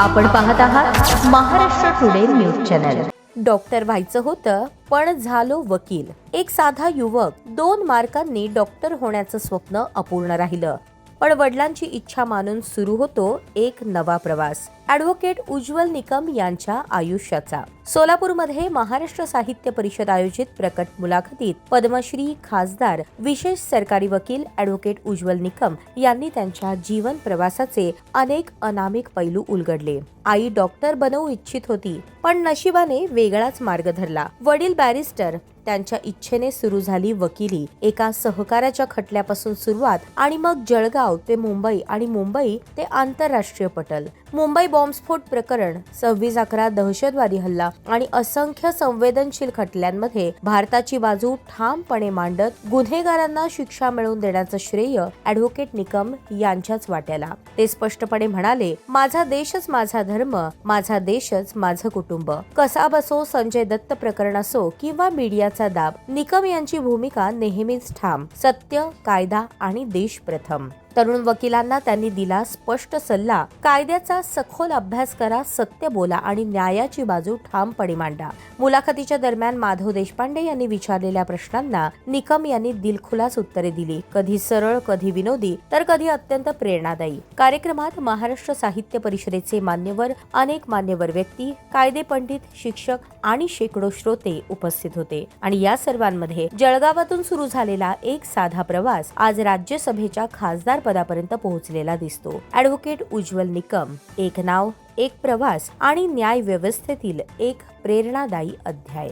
आपण पाहत आहात Maharashtra today news channel. Doctor व्हायचं होतं पण झालो वकील. एक साधा युवक दोन मार्कांनी डॉक्टर होण्याचं स्वप्न अपूर्ण राहिलं. पण वडिलांची इच्छा मानून सुरू होतो एक नवा प्रवास. ॲडव्होकेट उज्ज्वल निकम यांच्या आयुष्याचा. सोलापूरमध्ये महाराष्ट्र साहित्य परिषद आयोजित प्रकट मुलाखतीत पद्मश्री खासदार विशेष सरकारी वकील ॲडव्होकेट उज्ज्वल निकम यांनी त्यांच्या जीवन प्रवासाचे अनेक अनामिक पैलू उलगडले. आई डॉक्टर बनवू इच्छित होती पण नशिबाने वेगळाच मार्ग धरला. वडील बॅरिस्टर त्यांच्या इच्छेने सुरू झाली वकिली. एका सहकार्याच्या खटल्यापासून सुरुवात आणि मग जळगाव ते मुंबई आणि मुंबई ते आंतरराष्ट्रीय पटल. मुंबई बॉम्बस्फोट प्रकरण सव्वीस अकरा दहशतवादी हल्ला आणि असंख्य संवेदनशील खटल्यांमध्ये भारताची बाजू ठामपणे मांडत गुन्हेगारांना शिक्षा मिळवून देण्याचं श्रेय ऍडव्होकेट निकम यांच्याच वाट्याला. ते स्पष्टपणे म्हणाले माझा देशच माझा धर्म माझा देशच माझं कुटुंब. कसा बसो संजय दत्त प्रकरण असो किंवा मीडियाचं दाब. निकम यांची भूमिका नेहमीच ठाम. सत्य कायदा आणि देश प्रथम. तरुण वकिलांना त्यांनी दिला स्पष्ट सल्ला. कायद्याचा सखोल अभ्यास करा सत्य बोला आणि न्यायाची बाजू ठामपणे मांडा. मुलाखतीच्या दरम्यान माधव देशपांडे यांनी विचारलेल्या प्रश्नांना निकम यांनी दिलखुलास उत्तरे दिली. कधी सरळ कधी विनोदी तर कधी अत्यंत प्रेरणादायी. कार्यक्रमात महाराष्ट्र साहित्य परिषदेचे मान्यवर अनेक मान्यवर व्यक्ती कायदे पंडित शिक्षक आणि शेकडो श्रोते उपस्थित होते. आणि या सर्वांमध्ये जळगावातून सुरू झालेला एक साधा प्रवास आज राज्यसभेच्या खासदार पदापर्यंत पोहोचलेला दिसतो. ॲडव्होकेट उज्ज्वल निकम एक नाव एक प्रवास आणि न्याय व्यवस्थेतील एक प्रेरणादायी अध्याय.